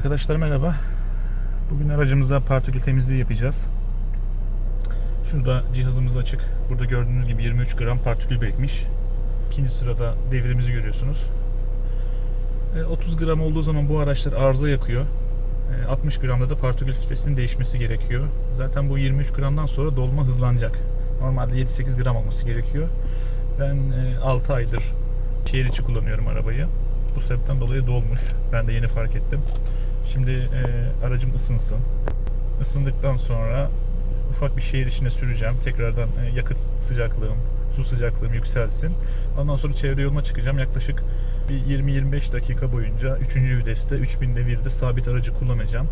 Arkadaşlar merhaba. Bugün aracımıza partikül temizliği yapacağız. Şurada cihazımız açık. Burada gördüğünüz gibi 23 gram partikül birikmiş. İkinci sırada devrimizi görüyorsunuz. E, 30 gram olduğu zaman bu araçlar arıza yakıyor. E, 60 gramda da partikül filtresinin değişmesi gerekiyor. Zaten bu 23 gramdan sonra dolma hızlanacak. Normalde 7-8 gram olması gerekiyor. Ben e, 6 aydır şehir içi kullanıyorum arabayı. Bu sebepten dolayı dolmuş. Ben de yeni fark ettim. Şimdi e, aracım ısınsın. Isındıktan sonra ufak bir şehir içine süreceğim. Tekrardan e, yakıt sıcaklığım, su sıcaklığım yükselsin. Ondan sonra çevre yoluna çıkacağım. Yaklaşık bir 20-25 dakika boyunca 3. viteste 3000 devirde sabit aracı kullanacağım.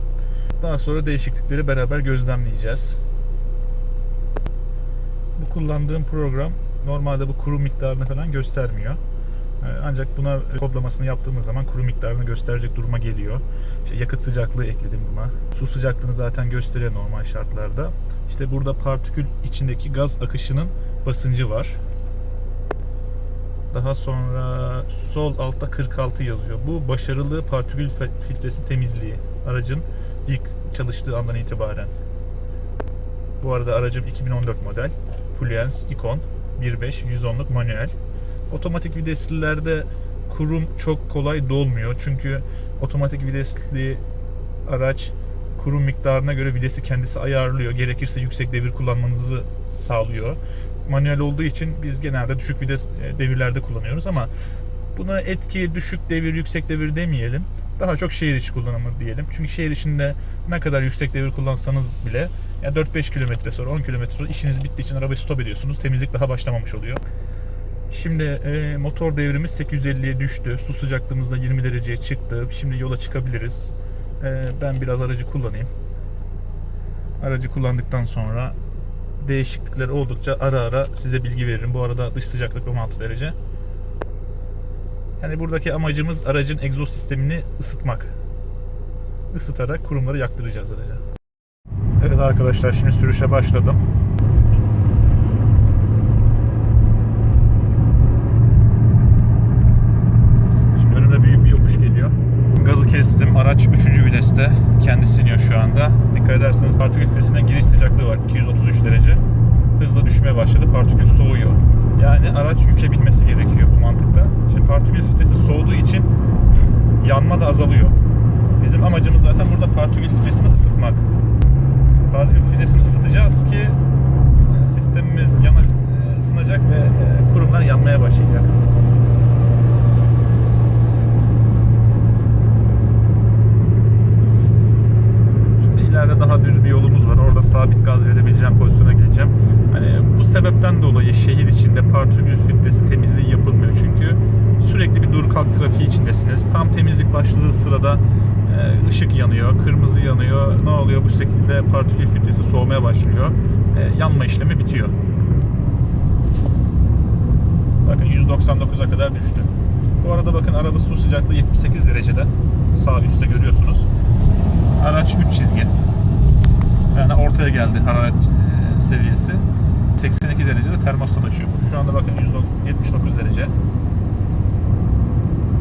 Daha sonra değişiklikleri beraber gözlemleyeceğiz. Bu kullandığım program normalde bu kuru miktarını falan göstermiyor. Ee, Ancak buna kodlamasını yaptığımız zaman kuru miktarını gösterecek duruma geliyor. İşte yakıt sıcaklığı ekledim buna. Su sıcaklığını zaten gösteriyor normal şartlarda. İşte burada partikül içindeki gaz akışının basıncı var. Daha sonra sol altta 46 yazıyor. Bu başarılı partikül filtresi temizliği. Aracın ilk çalıştığı andan itibaren. Bu arada aracım 2014 model. Fluence Icon 1.5 110'luk manuel. Otomatik viteslilerde kurum çok kolay dolmuyor. Çünkü otomatik vitesli araç kurum miktarına göre vitesi kendisi ayarlıyor. Gerekirse yüksek devir kullanmanızı sağlıyor. Manuel olduğu için biz genelde düşük vites e, devirlerde kullanıyoruz ama buna etki düşük devir, yüksek devir demeyelim. Daha çok şehir içi kullanımı diyelim. Çünkü şehir içinde ne kadar yüksek devir kullansanız bile ya 4-5 kilometre sonra 10 kilometre sonra işiniz bittiği için arabayı stop ediyorsunuz. Temizlik daha başlamamış oluyor. Şimdi e, motor devrimiz 850'ye düştü. Su sıcaklığımız da 20 dereceye çıktı. Şimdi yola çıkabiliriz. E, ben biraz aracı kullanayım. Aracı kullandıktan sonra değişiklikler oldukça ara ara size bilgi veririm. Bu arada dış sıcaklık 16 derece. Yani buradaki amacımız aracın egzoz sistemini ısıtmak. Isıtarak kurumları yaktıracağız araca. Evet arkadaşlar şimdi sürüşe başladım. Şimdi önümde büyük bir yokuş geliyor. Gazı kestim. Araç 3. viteste. Kendisi iniyor şu anda. Dikkat ederseniz partikül filtresine giriş sıcaklığı var. 233 derece. Hızla düşmeye başladı. Partikül soğuyor. Yani araç yüke binmesi gerekiyor bu mantıkta. Şimdi partikül filtresi soğuduğu için yanma da azalıyor. Bizim amacımız zaten burada partikül filtresini ısıtmak. Partikül filtresini ısıtacağız ki sistemimiz yana, e, ısınacak ve e, kurumlar yanmaya başlayacak. Şimdi ileride daha düz bir yolumuz var. Orada sabit gaz verebileceğim pozisyona geleceğim. Hani bu sebepten dolayı şehir içinde partikül filtresi temizliği yapılmıyor. Çünkü sürekli bir dur kalk trafiği içindesiniz. Temizlik başladığı sırada e, ışık yanıyor, kırmızı yanıyor. Ne oluyor? Bu şekilde partikül filtresi soğumaya başlıyor. E, yanma işlemi bitiyor. Bakın 199'a kadar düştü. Bu arada bakın araba su sıcaklığı 78 derecede. Sağ üstte görüyorsunuz. Araç 3 çizgi. Yani ortaya geldi hararet e, seviyesi. 82 derecede termostat açıyor. Şu anda bakın 179 derece.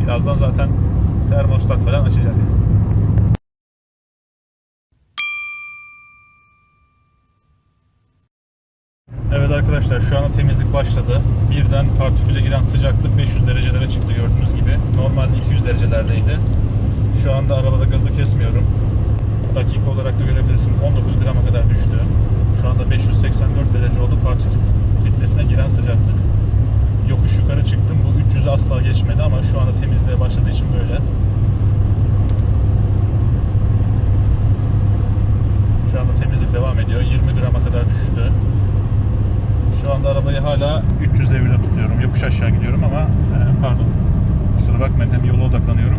Birazdan zaten termostat falan açacak. Evet arkadaşlar şu anda temizlik başladı. Birden partiküle giren sıcaklık 500 derecelere çıktı gördüğünüz gibi. Normalde 200 derecelerdeydi. Şu anda arabada gazı kesmiyorum. Dakika olarak da görebilirsin 19 grama kadar düştü. Şu anda 584 derece oldu partikül filtresine giren sıcaklık. Yokuş yukarı çıktım. Bu 300'ü asla geçmedi ama şu anda temizliğe başladığı için böyle. Şu anda temizlik devam ediyor. 20 grama kadar düştü. Şu anda arabayı hala 300 devirde tutuyorum. Yokuş aşağı gidiyorum ama e, pardon. Kusura bakmayın hem yola odaklanıyorum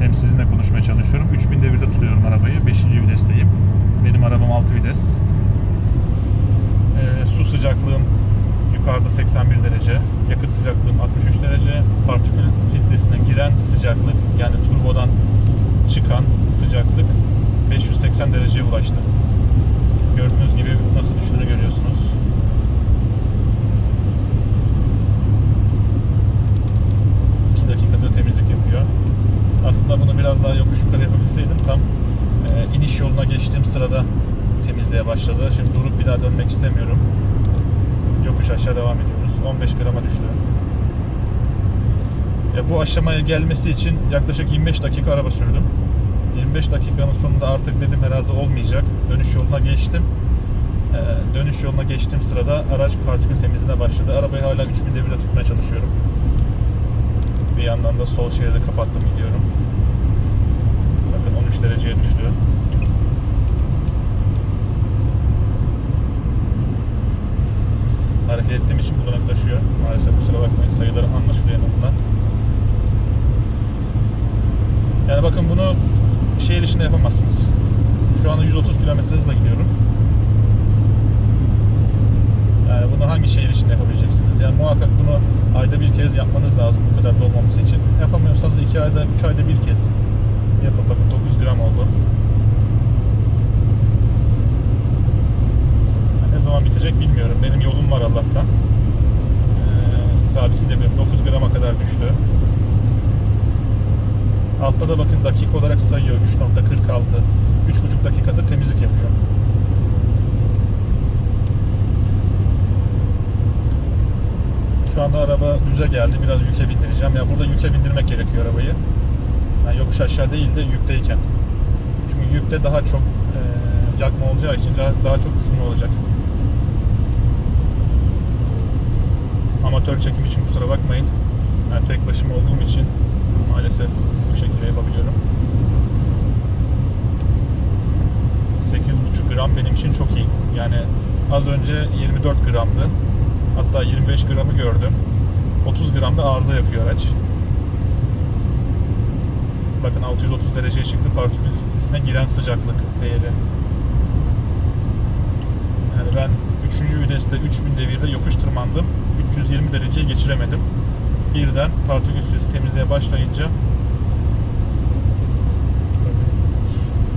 hem sizinle konuşmaya çalışıyorum. 3000 devirde tutuyorum arabayı. 5. vitesteyim. Benim arabam 6 vites. E, su sıcaklığım yukarıda 81 derece yakıt sıcaklığı 63 derece. Partikül filtresine giren sıcaklık yani turbodan çıkan sıcaklık 580 dereceye ulaştı. Gördüğünüz gibi nasıl düştüğünü görüyorsunuz. dakikada temizlik yapıyor. Aslında bunu biraz daha yokuş yukarı yapabilseydim tam e, iniş yoluna geçtiğim sırada temizliğe başladı. Şimdi durup bir daha dönmek istemiyorum. Yokuş aşağı devam ediyor ediyoruz. 15 grama düştü. Ya bu aşamaya gelmesi için yaklaşık 25 dakika araba sürdüm. 25 dakikanın sonunda artık dedim herhalde olmayacak. Dönüş yoluna geçtim. Ee, dönüş yoluna geçtiğim sırada araç partikül temizliğine başladı. Arabayı hala 3000 devirde tutmaya çalışıyorum. Bir yandan da sol şeridi kapattım gidiyorum. Bakın 13 dereceye düştü. Hareket ettiğim için bulanıklaşıyor. Maalesef kusura bakmayın sayıları anlaşılıyor en azından. Yani bakın bunu şehir içinde yapamazsınız. Şu anda 130 km hızla gidiyorum. Yani bunu hangi şehir içinde yapabileceksiniz? Yani muhakkak bunu ayda bir kez yapmanız lazım bu kadar dolmaması için. Yapamıyorsanız 2 ayda, 3 ayda bir kez yapın. Bakın 9 gram oldu. Ne zaman bitecek bilmiyorum. Benim yolum var Allah'tan. Ee, saat 2'de bir 9 grama kadar düştü. Altta da bakın dakika olarak sayıyor 3.46. 3.5 dakikadır temizlik yapıyor. Şu anda araba düze geldi. Biraz yüke bindireceğim. Ya burada yüke bindirmek gerekiyor arabayı. Yani yokuş aşağı değil de yükteyken. Çünkü yükte daha çok e, yakma olacağı için daha, daha çok ısınma olacak. Amatör çekim için kusura bakmayın. Ben tek başıma olduğum için maalesef bu şekilde yapabiliyorum. 8,5 gram benim için çok iyi. Yani az önce 24 gramdı. Hatta 25 gramı gördüm. 30 gram da arıza yapıyor araç. Bakın 630 dereceye çıktı partikül filtresine giren sıcaklık değeri. Yani ben 3. viteste 3000 devirde yokuş tırmandım. 320 dereceye geçiremedim. Birden partikül filtresi temizliğe başlayınca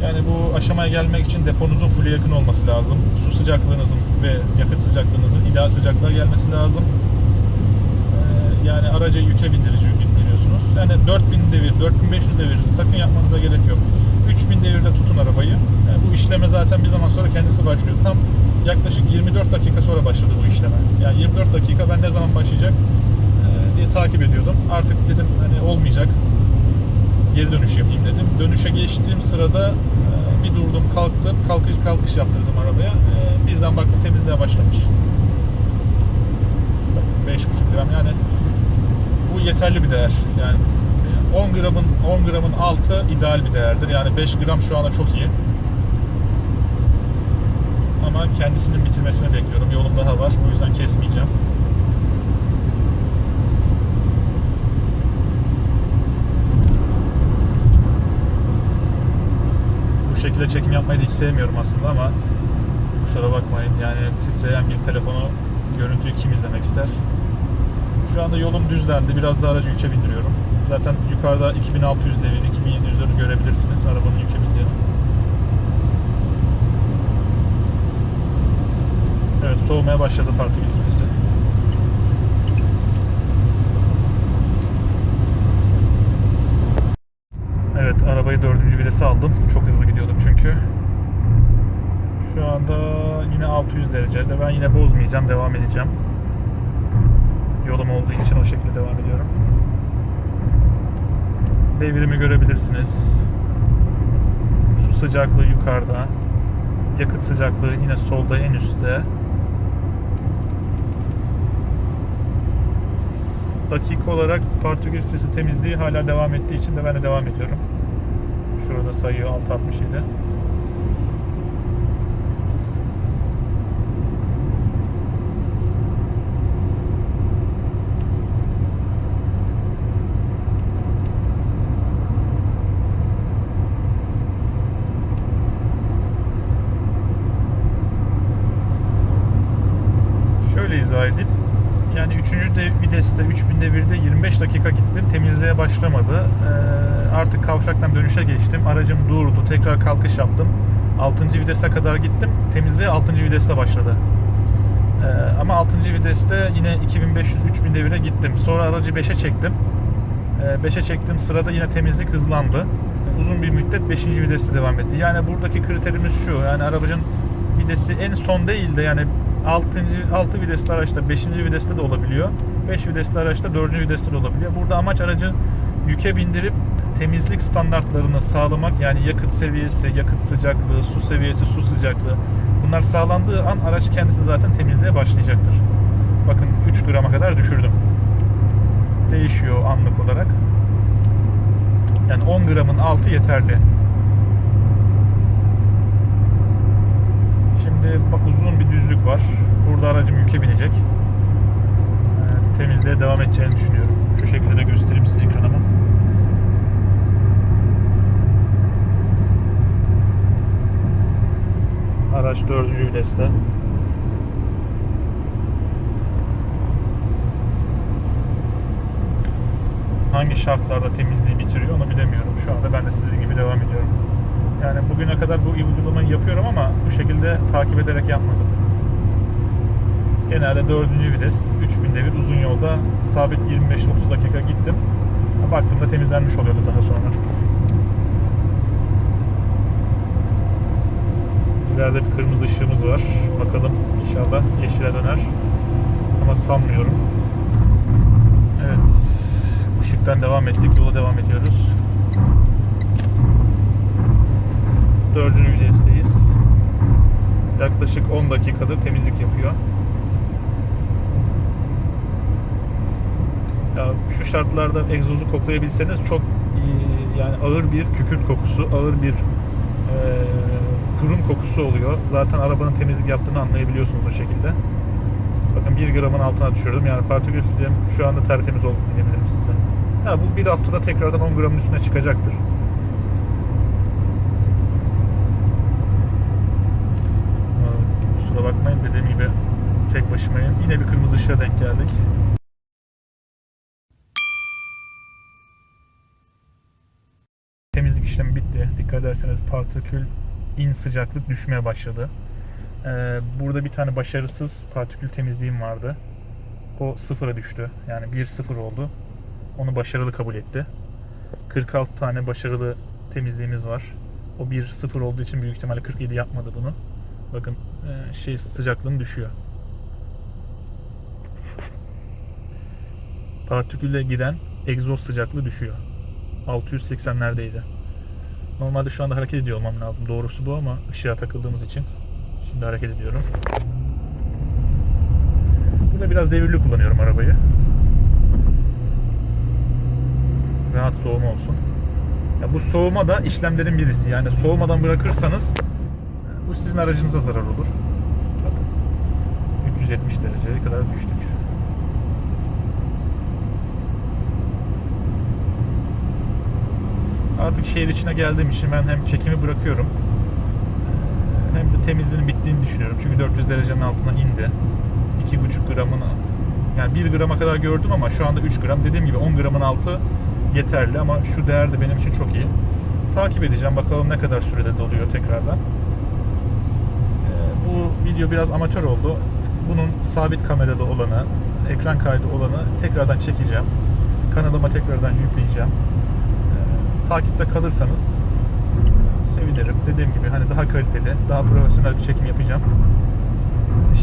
Yani bu aşamaya gelmek için deponuzun full'e yakın olması lazım. Su sıcaklığınızın ve yakıt sıcaklığınızın ideal sıcaklığa gelmesi lazım. Yani araca yüke bindirici bindiriyorsunuz. Yani 4000 devir, 4500 devir sakın yapmanıza gerek yok. 3000 devirde tutun arabayı. Yani bu işleme zaten bir zaman sonra kendisi başlıyor. Tam yaklaşık 24 dakika sonra başladı bu işleme. Yani 24 dakika ben ne zaman başlayacak e, diye takip ediyordum. Artık dedim hani olmayacak geri dönüş yapayım dedim. Dönüşe geçtiğim sırada e, bir durdum, kalktım, kalkış kalkış yaptırdım arabaya. E, Birden baktım temizliğe başlamış. Bakın 5,5 gram yani bu yeterli bir değer. Yani 10 gramın 10 gramın altı ideal bir değerdir. Yani 5 gram şu anda çok iyi. Ama kendisinin bitirmesini bekliyorum. Yolum daha var. O yüzden kesmeyeceğim. bu şekilde çekim yapmayı da hiç sevmiyorum aslında ama kusura bakmayın yani titreyen bir telefonu görüntüyü kim izlemek ister? Şu anda yolum düzlendi. Biraz da aracı yüke bindiriyorum. Zaten yukarıda 2600 devir, 2700'leri görebilirsiniz arabanın yüke bindiğini. Evet soğumaya başladı partikül filtresi. Evet arabayı dördüncü vitese aldım. Çok hızlı gidiyordum çünkü. Şu anda yine 600 derecede. Ben yine bozmayacağım. Devam edeceğim. Yolum olduğu için o şekilde devam ediyorum. Devrimi görebilirsiniz. Su sıcaklığı yukarıda. Yakıt sıcaklığı yine solda en üstte. dakika olarak partikül filtresi temizliği hala devam ettiği için de ben de devam ediyorum. Şurada sayıyor 667. izah edeyim. Yani 3. de viteste 3000 devirde 25 dakika gittim. Temizliğe başlamadı. Ee, artık kavşaktan dönüşe geçtim. Aracım durdu. Tekrar kalkış yaptım. 6. vitese kadar gittim. Temizliğe 6. viteste başladı. Ee, ama 6. viteste yine 2500-3000 devire gittim. Sonra aracı 5'e çektim. Ee, 5'e çektiğim sırada yine temizlik hızlandı. Uzun bir müddet 5. viteste devam etti. Yani buradaki kriterimiz şu. Yani aracın vitesi en son değil de yani 6. 6 vitesli araçta 5. viteste de olabiliyor. 5 vitesli araçta 4. viteste de olabiliyor. Burada amaç aracı yüke bindirip temizlik standartlarını sağlamak yani yakıt seviyesi, yakıt sıcaklığı, su seviyesi, su sıcaklığı bunlar sağlandığı an araç kendisi zaten temizliğe başlayacaktır. Bakın 3 grama kadar düşürdüm. Değişiyor anlık olarak. Yani 10 gramın altı yeterli. Şimdi bak uzun bir düzlük var. Burada aracım yüke binecek. Ee, temizliğe devam edeceğini düşünüyorum. Şu şekilde de göstereyim size ekranıma. Araç dördüncü viteste. Hangi şartlarda temizliği bitiriyor onu bilemiyorum. Şu anda ben de sizin gibi devam ediyorum. Yani bugüne kadar bu uygulamayı yapıyorum ama bu şekilde takip ederek yapmadım. Genelde dördüncü vites, 3000'de bir uzun yolda sabit 25-30 dakika gittim. Baktığımda temizlenmiş oluyordu daha sonra. İleride bir kırmızı ışığımız var. Bakalım inşallah yeşile döner. Ama sanmıyorum. Evet. Işıktan devam ettik. Yola devam ediyoruz. Dördüncü vitesteyiz. Yaklaşık 10 dakikadır temizlik yapıyor. Ya şu şartlarda egzozu koklayabilseniz çok yani ağır bir kükürt kokusu, ağır bir e, kurum kokusu oluyor. Zaten arabanın temizlik yaptığını anlayabiliyorsunuz o şekilde. Bakın 1 gramın altına düşürdüm. Yani partikül film şu anda tertemiz oldu diyebilirim size. Ya bu bir haftada tekrardan 10 gramın üstüne çıkacaktır. Kusura bakmayın dediğim gibi tek başımayım. Yine bir kırmızı ışığa denk geldik. Temizlik işlemi bitti. Dikkat ederseniz partikül in sıcaklık düşmeye başladı. Ee, burada bir tane başarısız partikül temizliğim vardı. O sıfıra düştü. Yani 1-0 oldu. Onu başarılı kabul etti. 46 tane başarılı temizliğimiz var. O 1-0 olduğu için büyük ihtimalle 47 yapmadı bunu. Bakın e, şey sıcaklığım düşüyor. Partikülle giden egzoz sıcaklığı düşüyor. 680'lerdeydi. Normalde şu anda hareket ediyor olmam lazım. Doğrusu bu ama ışığa takıldığımız için şimdi hareket ediyorum. Burada biraz devirli kullanıyorum arabayı. Rahat soğuma olsun. Ya bu soğuma da işlemlerin birisi. Yani soğumadan bırakırsanız bu sizin aracınıza zarar olur. Bakın 370 dereceye kadar düştük. Artık şehir içine geldiğim için ben hem çekimi bırakıyorum hem de temizliğinin bittiğini düşünüyorum. Çünkü 400 derecenin altına indi. 2,5 gramın yani 1 grama kadar gördüm ama şu anda 3 gram. Dediğim gibi 10 gramın altı yeterli ama şu değer de benim için çok iyi. Takip edeceğim. Bakalım ne kadar sürede doluyor tekrardan. Video biraz amatör oldu. Bunun sabit kameralı olanı, ekran kaydı olanı tekrardan çekeceğim. Kanalıma tekrardan yükleyeceğim. Ee, takipte kalırsanız sevinirim. Dediğim gibi hani daha kaliteli, daha profesyonel bir çekim yapacağım.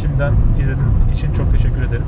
Şimdiden izlediğiniz için çok teşekkür ederim.